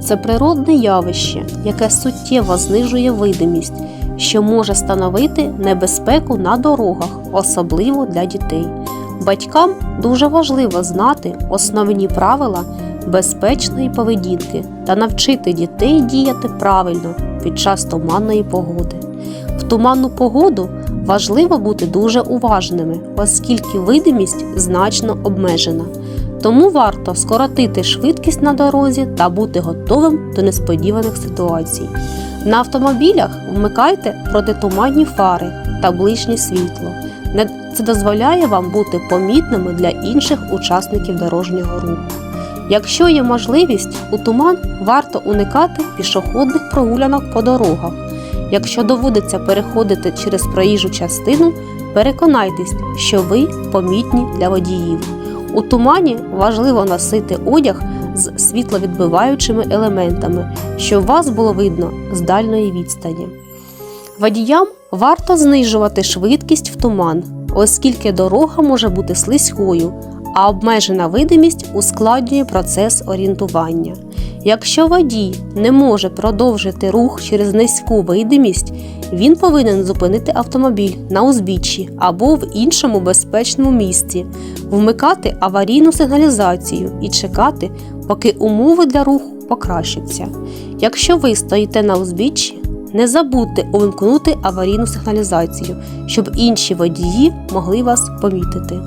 це природне явище, яке суттєво знижує видимість, що може становити небезпеку на дорогах, особливо для дітей. Батькам дуже важливо знати основні правила безпечної поведінки та навчити дітей діяти правильно під час туманної погоди. В туманну погоду важливо бути дуже уважними, оскільки видимість значно обмежена. Тому варто скоротити швидкість на дорозі та бути готовим до несподіваних ситуацій. На автомобілях вмикайте протитуманні фари та ближнє світло. Це дозволяє вам бути помітними для інших учасників дорожнього руху. Якщо є можливість, у туман варто уникати пішохідних прогулянок по дорогах. Якщо доводиться переходити через проїжджу частину, переконайтесь, що ви помітні для водіїв. У тумані важливо носити одяг з світловідбиваючими елементами, щоб вас було видно з дальної відстані. Водіям варто знижувати швидкість в туман, оскільки дорога може бути слизькою, а обмежена видимість ускладнює процес орієнтування. Якщо водій не може продовжити рух через низьку видимість, він повинен зупинити автомобіль на узбіччі або в іншому безпечному місці, вмикати аварійну сигналізацію і чекати, поки умови для руху покращаться. Якщо ви стоїте на узбіччі, не забудьте увімкнути аварійну сигналізацію, щоб інші водії могли вас помітити.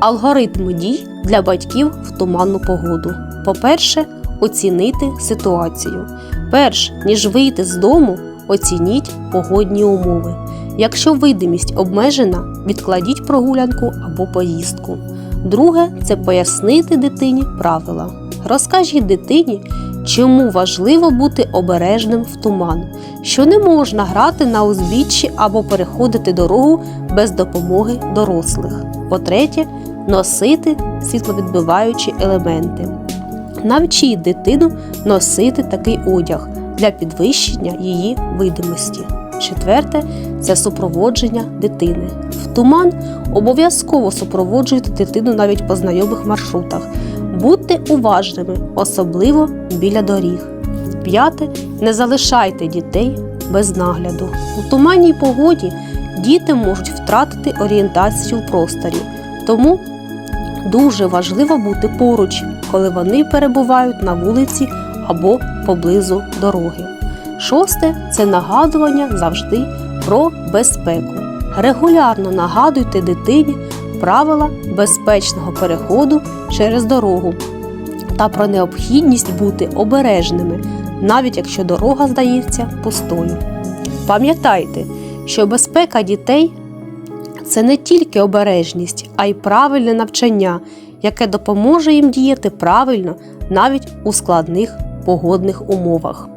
Алгоритми дій для батьків в туманну погоду. По-перше, оцінити ситуацію. Перш ніж вийти з дому, оцініть погодні умови. Якщо видимість обмежена, відкладіть прогулянку або поїздку. Друге це пояснити дитині правила. Розкажіть дитині, чому важливо бути обережним в туман, що не можна грати на узбіччі або переходити дорогу без допомоги дорослих. По-третє, носити світловідбиваючі елементи. Навчіть дитину носити такий одяг для підвищення її видимості. Четверте це супроводження дитини. В туман обов'язково супроводжуйте дитину навіть по знайомих маршрутах. Будьте уважними, особливо біля доріг. П'яте не залишайте дітей без нагляду. У туманній погоді діти можуть втратити орієнтацію в просторі, тому дуже важливо бути поруч, коли вони перебувають на вулиці або поблизу дороги. Шосте це нагадування завжди про безпеку. Регулярно нагадуйте дитині правила безпечного переходу через дорогу та про необхідність бути обережними, навіть якщо дорога здається пустою. Пам'ятайте, що безпека дітей це не тільки обережність, а й правильне навчання, яке допоможе їм діяти правильно навіть у складних погодних умовах.